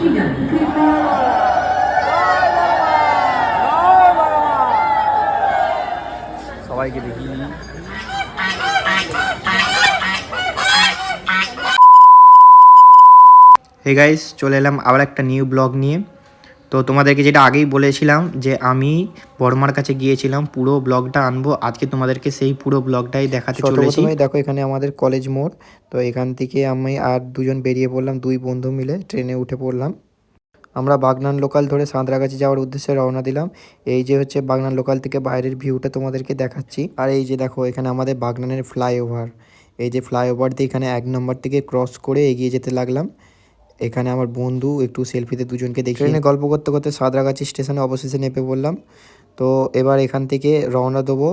Michigan. সবাইকে দেখি hey guys চলে এলাম আবার একটা নিউ ব্লগ নিয়ে তো তোমাদেরকে যেটা আগেই বলেছিলাম যে আমি বর্মার কাছে গিয়েছিলাম পুরো ব্লগটা আনব। আজকে তোমাদেরকে সেই পুরো ব্লগটাই দেখাতে চলেছি। দেখো এখানে আমাদের কলেজ মোড়। তো এখান থেকে আমি আর দুজন বেরিয়ে পড়লাম দুই বন্ধু মিলে ট্রেনে উঠে পড়লাম। আমরা বাগনান লোকাল ধরে সাঁতরাগাছি যাওয়ার উদ্দেশ্যে রওনা দিলাম। এই যে হচ্ছে বাগনান লোকাল থেকে বাইরের ভিউটা তোমাদেরকে দেখাচ্ছি। আর এই যে দেখো এখানে আমাদের বাগনানের ফ্লাইওভার এই যে ফ্লাইওভার দিয়ে এখানে এক নম্বর থেকে ক্রস করে এগিয়ে যেতে লাগলাম। এখানে আমার বন্ধু একটু সেলফিতে দুজনকে দেখে গল্প করতে করতে সাঁতরাগাছি স্টেশনে অবশেষে নেমে পড়লাম তো এবার এখান থেকে রওনা দেবো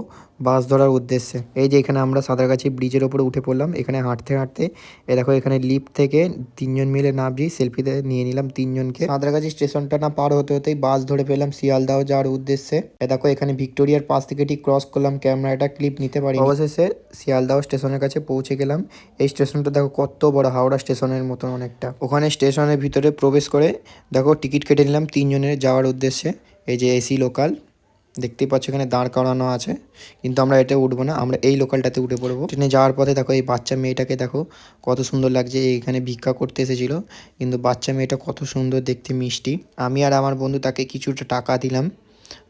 বাস ধরার উদ্দেশ্যে। এই যে এখানে আমরা সাঁতরাগাছি ব্রিজের ওপরে উঠে পড়লাম, এখানে হাঁটতে হাঁটতে এ দেখো এখানে লিফট থেকে তিনজন মিলে নামছি সেলফিতে নিয়ে নিলাম তিনজনকে। সাঁতরাগাছি স্টেশনটা না পার হতে হতেই বাস ধরে পেলাম শিয়ালদাহ যাওয়ার উদ্দেশ্যে। এ দেখো এখানে ভিক্টোরিয়ার পাশ থেকে ঠিক ক্রস করলাম ক্যামেরাটা ক্লিপ নিতে পারি অবশেষে শিয়ালদাহ স্টেশনের কাছে পৌঁছে গেলাম। এই স্টেশনটা দেখো কত বড়, হাওড়া স্টেশনের মতন অনেকটা। ওখানে স্টেশনের ভিতরে প্রবেশ করে দেখো টিকিট কেটে নিলাম তিনজনের যাওয়ার উদ্দেশ্যে। এই যে এসি লোকাল দেখতেই পাচ্ছ এখানে দাঁড় করানো আছে। কিন্তু আমরা এটা উঠবো না, আমরা এই লোকালটাতে উঠে পড়ব। ট্রেনে যাওয়ার পথে দেখো এই বাচ্চা মেয়েটাকে দেখো, কত সুন্দর লাগছে এখানে ভিক্ষা করতে এসেছিল। কিন্তু বাচ্চা মেয়েটা কত সুন্দর দেখতে মিষ্টি। আমি আর আমার বন্ধু তাকে কিছুটা টাকা দিলাম,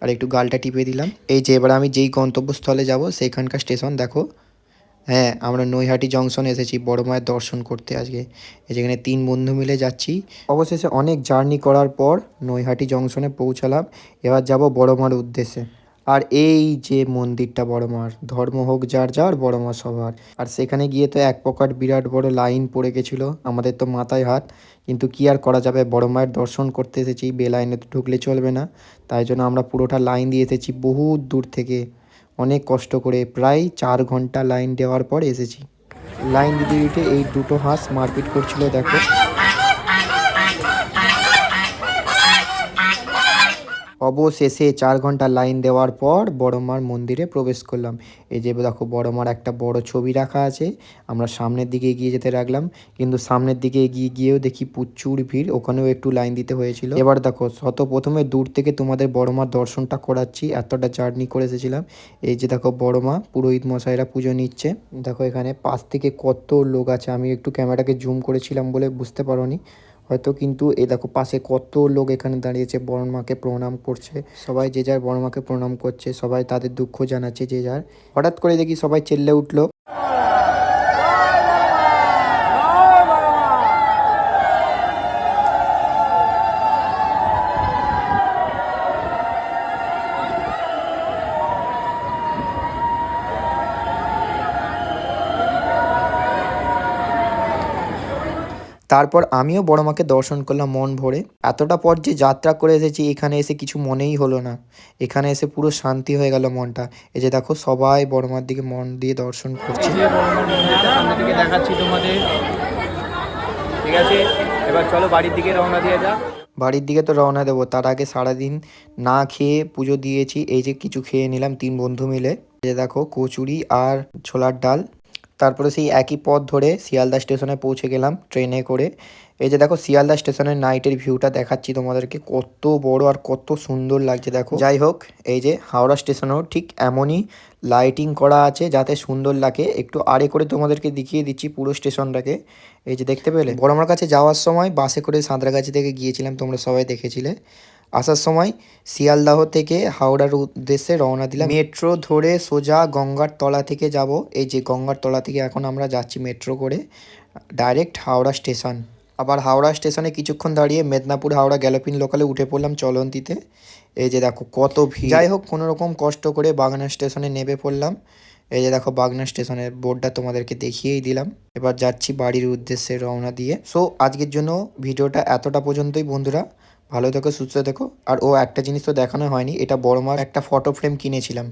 আর একটু গালটা টিপে দিলাম। এই যে এবার আমি যেই গন্তব্যস্থলে যাব, সেইখানকার স্টেশন দেখো। হ্যাঁ আমরা নৈহাটি জংশন এসেছি, বড় মায়ের দর্শন করতে আজকে। যেখানে তিন বন্ধু মিলে যাচ্ছি। অবশেষে অনেক জার্নি করার পর নৈহাটি জংশনে পৌঁছালাম। এবার যাব বড় মার উদ্দেশ্যে। আর এই যে মন্দিরটা বড় মার, ধর্ম হোক যার যার, বড় মা সবার। আর সেখানে গিয়ে তো এক প্রকার বিরাট বড় লাইন পড়ে গেছিল, আমাদের তো মাথায় হাত। কিন্তু কি আর করা যাবে, বড় মায়ের দর্শন করতে এসেছি বে লাইনে তো ঢুকলে চলবে না। তাই জন্য আমরা পুরোটা লাইন দিয়ে এসেছি বহুত দূর থেকে। অনেক কষ্ট করে প্রায় চার ঘণ্টা লাইন দেওয়ার পর এসেছি। লাইন দিতে দিতে এই দুটো হাঁস মারপিট করছিল, দেখো। অবশেষে চার ঘণ্টা লাইন দেওয়ার পর বড়মার মন্দিরে প্রবেশ করলাম। এই যে দেখো, বড়মার একটা বড় ছবি রাখা আছে। আমরা সামনের দিকে এগিয়ে যেতে রাখলাম কিন্তু সামনের দিকে এগিয়ে গিয়েও দেখি প্রচুর ভিড়, ওখানেও একটু লাইন দিতে হয়েছিল। এবার দেখো শত প্রথমে দূর থেকে তোমাদের বড়মার দর্শনটা করাচ্ছি, এতটা জার্নি করে এসেছিলাম। এই যে দেখো, বড়মা, পুরোহিত মশাইরা পুজো নিচ্ছে। দেখো এখানে পাশ থেকে কত লোক আছে, আমি একটু ক্যামেরাটাকে জুম করেছিলাম বলে বুঝতে পারোনি। হয়তো কিন্তু এ দেখো পাশে কত লোক এখানে দাঁড়িয়েছে বড় মাকে প্রণাম করছে। সবাই যে যার বড় মাকে প্রণাম করছে, সবাই তাদের দুঃখ জানাচ্ছে যে যার। হঠাৎ করে দেখি সবাই চেল্লে উঠল। তারপর আমিও বড় মাকে দর্শন করলাম মন ভরে। এতটা পর যে যাত্রা করে এসেছি এখানে এসে কিছু মনেই হলো না। এখানে এসে পুরো শান্তি হয়ে গেল মনটা। এই যে দেখো সবাই বড় মার দিকে মন দিয়ে দর্শন করছে। যে বড় মন্দিরটা সামনে থেকে দেখাচ্ছি তোমাদের। ঠিক আছে? এবার চলো বাড়ির দিকে রওনা দিয়ে যা বাড়ির দিকে তো রওনা দেবো। তার আগে সারাদিন না খেয়ে পুজো দিয়েছি। এই যে কিছু খেয়ে নিলাম তিন বন্ধু মিলে। এই যে দেখো কচুরি আর ছোলার ডাল। তারপরে সেই একই পথ ধরে শিয়ালদা স্টেশনে পৌঁছে গেলাম ট্রেনে করে। এই যে দেখো, শিয়ালদা স্টেশনের নাইটের ভিউটা দেখাচ্ছি তোমাদেরকে। কত বড় আর কত সুন্দর লাগছে দেখো। যাই হোক, এই যে হাওড়া স্টেশনেও ঠিক এমনই লাইটিং করা আছে যাতে সুন্দর লাগে। একটু আড়ে করে তোমাদেরকে দেখিয়ে দিচ্ছি পুরো স্টেশনটাকে। এই যে দেখতে পেলে? বড় আমার কাছে যাওয়ার সময় বাসে করে সাঁতরাগাছি থেকে গিয়েছিলাম, তোমরা সবাই দেখেছিলে। আসার সময় শিয়ালদাহ থেকে হাওড়ার উদ্দেশ্যে রওনা দিলাম। মেট্রো ধরে সোজা গঙ্গার তলা থেকে যাব। এই যে গঙ্গার তলা থেকে এখন আমরা যাচ্ছি মেট্রো করে, ডাইরেক্ট হাওড়া স্টেশন। আবার হাওড়া স্টেশনে কিছুক্ষণ দাঁড়িয়ে মেদিনীপুর হাওড়া গ্যালোপিন লোকালে উঠে পড়লাম চলন্তিতে। এই যে দেখো কত ভিড়। যাই হোক, কোনো রকম কষ্ট করে বাগনা স্টেশনে নেমে পড়লাম। এই যে দেখো বাগনা স্টেশনের বোর্ডটা তোমাদেরকে দেখিয়েই দিলাম। এবার যাচ্ছি বাড়ির উদ্দেশ্যে রওনা দিয়ে। সো আজকের জন্য ভিডিওটা এতটা পর্যন্তই বন্ধুরা। ভালো থেকো, সুস্থ থেকো। আর ও একটা জিনিস তো দেখানো হয়নি, এটা বড় মার একটা ফটো ফ্রেম কিনেছিলাম।